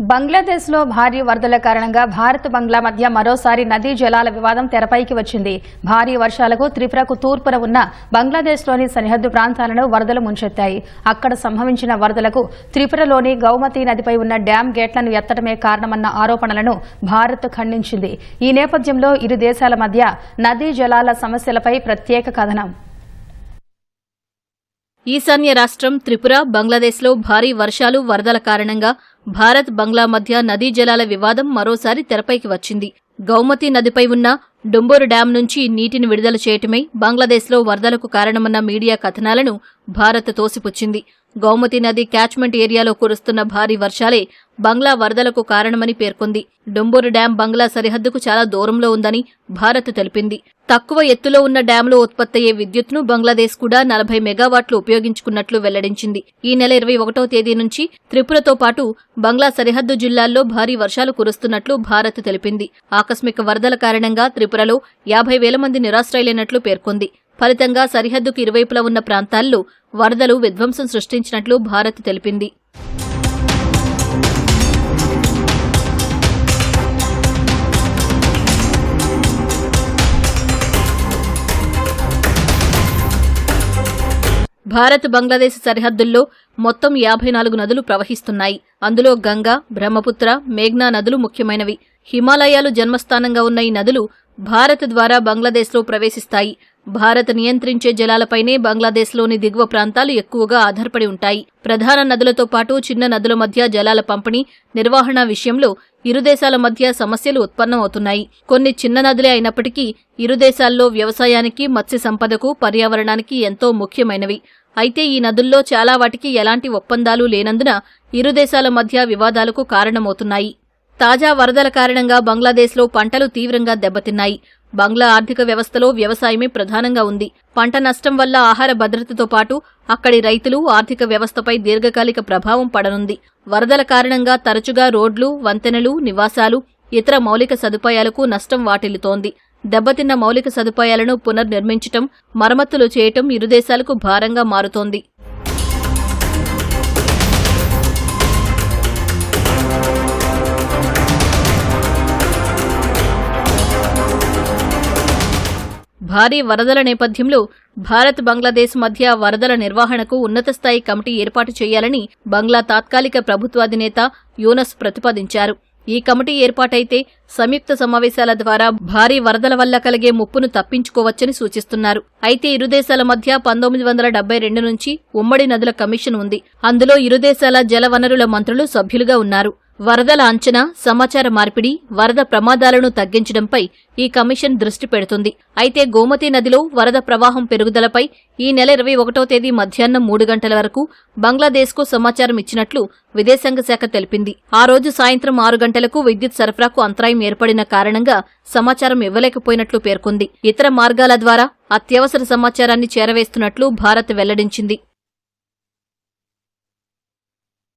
బంగ్లాదేశ్లో భారీ వరదల కారణంగా భారత్ బంగ్లా మధ్య మరోసారి నదీ జలాల వివాదం తెరపైకి వచ్చింది. భారీ వర్షాలకు త్రిపురకు తూర్పున ఉన్న బంగ్లాదేశ్లోని సరిహద్దు ప్రాంతాలను వరదలు ముంచెత్తాయి. అక్కడ సంభవించిన వరదలకు త్రిపురలోని గౌమతి నదిపై ఉన్న డ్యాం గేట్లను ఎత్తడమే కారణమన్న ఆరోపణలను భారత్ ఖండించింది. ఈ నేపథ్యంలో ఇరు దేశాల మధ్య నదీ జలాల సమస్యలపై ప్రత్యేక కథనం. ఈశాన్య రాష్ట్రం త్రిపుర బంగ్లాదేశ్లో భారీ వర్షాలు వరదల కారణంగా భారత్ బంగ్లా మధ్య నదీ జలాల వివాదం మరోసారి తెరపైకి వచ్చింది. గౌమతి నదిపై ఉన్న డొంబోరు డ్యాం నుంచి నీటిని విడుదల చేయటమే బంగ్లాదేశ్లో వరదలకు కారణమన్న మీడియా కథనాలను భారత్ తోసిపుచ్చింది. గౌమతి నది క్యాచ్మెంట్ ఏరియాలో కురుస్తున్న భారీ వర్షాలే బంగ్లా వరదలకు కారణమని పేర్కొంది. డొంబోరు డ్యాం బంగ్లా సరిహద్దుకు చాలా దూరంలో ఉందని భారత్ తెలిపింది. తక్కువ ఎత్తులో ఉన్న డ్యాంలో ఉత్పత్తయ్యే విద్యుత్ను బంగ్లాదేశ్ కూడా నలభై మెగావాట్లు ఉపయోగించుకున్నట్లు వెల్లడించింది. ఈ నెల ఇరవై ఒకటో తేదీ నుంచి త్రిపురతో పాటు బంగ్లా సరిహద్దు జిల్లాల్లో భారీ వర్షాలు కురుస్తున్నట్లు భారత్ తెలిపింది. ఆకస్మిక వరదల కారణంగా త్రిపురలో యాభై వేల మంది నిరాశ్రయులైనట్లు పేర్కొంది. ఫలితంగా సరిహద్దుకు ఇరువైపులా ఉన్న ప్రాంతాల్లో వరదలు విధ్వంసం సృష్టించినట్లు భారత్ తెలిపింది. భారత్ బంగ్లాదేశ్ సరిహద్దుల్లో మొత్తం యాభై నాలుగు నదులు ప్రవహిస్తున్నాయి. అందులో గంగా బ్రహ్మపుత్ర మేఘ్నా నదులు ముఖ్యమైనవి. హిమాలయాలు జన్మస్థానంగా ఉన్న ఈ నదులు భారత్ ద్వారా బంగ్లాదేశ్లో ప్రవేశిస్తాయి. భారత్ నియంత్రించే జలాలపైనే బంగ్లాదేశ్లోని దిగువ ప్రాంతాలు ఎక్కువగా ఆధారపడి ఉంటాయి. ప్రధాన నదులతో పాటు చిన్న నదుల మధ్య జలాల పంపిణీ నిర్వహణ విషయంలో ఇరు దేశాల మధ్య సమస్యలు ఉత్పన్నమవుతున్నాయి కొన్ని చిన్న నదులే అయినప్పటికీ ఇరు దేశాల్లో వ్యవసాయానికి మత్స్య సంపదకు పర్యావరణానికి ఎంతో ముఖ్యమైనవి. అయితే ఈ నదుల్లో చాలా వాటికి ఎలాంటి ఒప్పందాలు లేనందున ఇరు దేశాల మధ్య వివాదాలకు కారణమవుతున్నాయి. తాజా వరదల కారణంగా బంగ్లాదేశ్లో పంటలు తీవ్రంగా దెబ్బతిన్నాయి. బంగ్లా ఆర్థిక వ్యవస్థలో వ్యవసాయమే ప్రధానంగా ఉంది. పంట నష్టం వల్ల ఆహార భద్రతతో పాటు అక్కడి రైతులు ఆర్థిక వ్యవస్థపై దీర్ఘకాలిక ప్రభావం పడనుంది. వరదల కారణంగా తరచుగా రోడ్లు వంతెనలు నివాసాలు ఇతర మౌలిక సదుపాయాలకు నష్టం వాటిల్లుతోంది. దెబ్బతిన్న మౌలిక సదుపాయాలను పునర్నిర్మించటం మరమ్మతులు చేయటం ఇరు దేశాలకు భారంగా మారుతోంది. భారీ వరదల నేపథ్యంలో భారత్ బంగ్లాదేశ్ మధ్య వరదల నిర్వహణకు ఉన్నతస్థాయి కమిటీ ఏర్పాటు చేయాలని బంగ్లా తాత్కాలిక ప్రభుత్వాధినేత యూనస్ ప్రతిపాదించారు. ఈ కమిటీ ఏర్పాటైతే సంయుక్త సమావేశాల ద్వారా భారీ వరదల వల్ల కలిగే ముప్పును తప్పించుకోవచ్చని సూచిస్తున్నారు. అయితే ఇరు దేశాల మధ్య పంతొమ్మిది వందల డెబ్బై రెండు నుంచి ఉమ్మడి నదుల కమిషన్ ఉంది. అందులో ఇరు దేశాల జలవనరుల మంత్రులు సభ్యులుగా ఉన్నారు. వరదల అంచనా సమాచార మార్పిడి వరద ప్రమాదాలను తగ్గించడంపై ఈ కమిషన్ దృష్టి పెడుతుంది. అయితే గోమతి నదిలో వరద ప్రవాహం పెరుగుదలపై ఈ నెల ఇరవై ఒకటో తేదీ మధ్యాహ్నం మూడు గంటల వరకు బంగ్లాదేశ్కు సమాచారం ఇచ్చినట్లు విదేశాంగ శాఖ తెలిపింది. ఆ రోజు సాయంత్రం ఆరు గంటలకు విద్యుత్ సరఫరాకు అంతరాయం ఏర్పడిన కారణంగా సమాచారం ఇవ్వలేకపోయినట్లు పేర్కొంది. ఇతర మార్గాల ద్వారా అత్యవసర సమాచారాన్ని చేరవేస్తున్నట్లు భారత్ వెల్లడించింది.